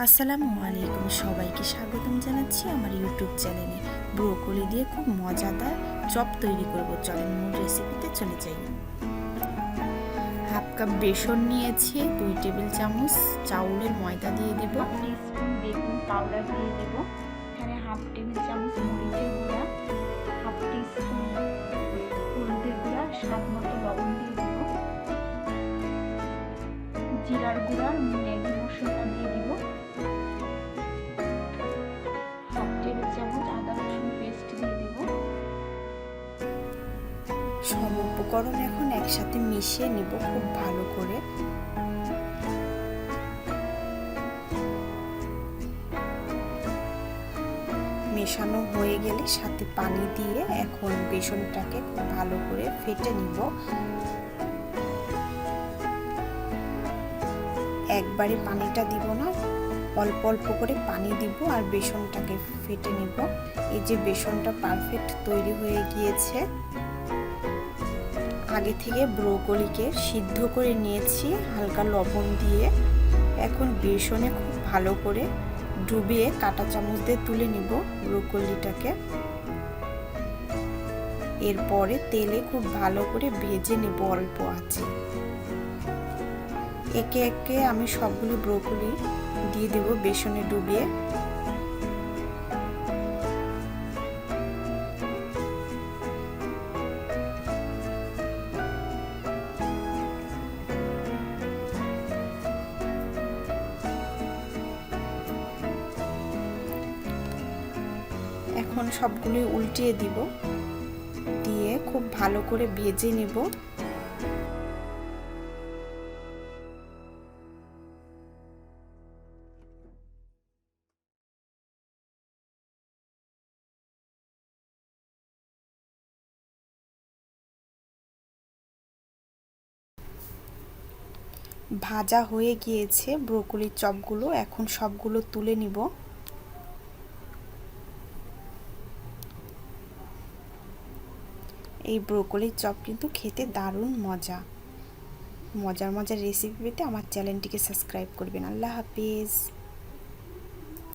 আসসালামু আলাইকুম। সবাইকে স্বাগতম জানাচ্ছি আমার ইউটিউব চ্যানেলে। ব্রোকলি দিয়ে খুব মজাদার চপ তৈরি করব। চলেন মূল রেসিপিতে চলে যাই। হাফ কাপ বেসন নিয়েছি, দুই টেবিল চামচ চাউলের ময়দা দিয়ে দেব। বেকিং পাউডার দিয়ে দেব। এখানে হাফ টেবিল চামচ মরিচের গুঁড়া, হাফ স্পুন হলুদের গুঁড়া, স্বাদ মতো লবণ দিয়ে দেব। জিরার গুঁড়া সব উপকরণ এখন একসাথে মিশিয়ে নিব খুব ভালো করে। মেশানো হয়ে গেলে সাথে পানি দিয়ে এখন বেসনটাকে খুব ভালো করে ফেটে নিব। একবারে পানিটা দিব না, অল্প অল্প করে পানি দিব আর বেসনটাকে ফেটে নিব। এই যে বেসনটা পারফেক্ট তৈরি হয়ে গিয়েছে। আগে থেকে ব্রোকলিকে সিদ্ধ করে নিয়েছি, হালকা লবণ দিয়ে। এখন বেসনে খুব ভালো করে ডুবিয়ে কাটা চামচ দিয়ে তুলে নিব ব্রোকলিটাকে। এরপরে তেলে খুব ভালো করে ভেজে নেব অল্প আছে একে একে আমি সবগুলো ব্রোকলি দিয়ে দেব বেসনে ডুবিয়ে। এখন সবগুলি উল্টিয়ে দিব। দিয়ে খুব ভালো করে ভেজে নেব। ভাজা হয়ে গিয়েছে। ব্রোকলির চপগুলো এখন সবগুলো তুলে নিব। এই ব্রোকলির চপ কিন্তু খেতে দারুণ মজা। মজার মজার রেসিপি পেতে আমার চ্যানেলটিকে সাবস্ক্রাইব করবেন। আল্লাহ হাফিজ।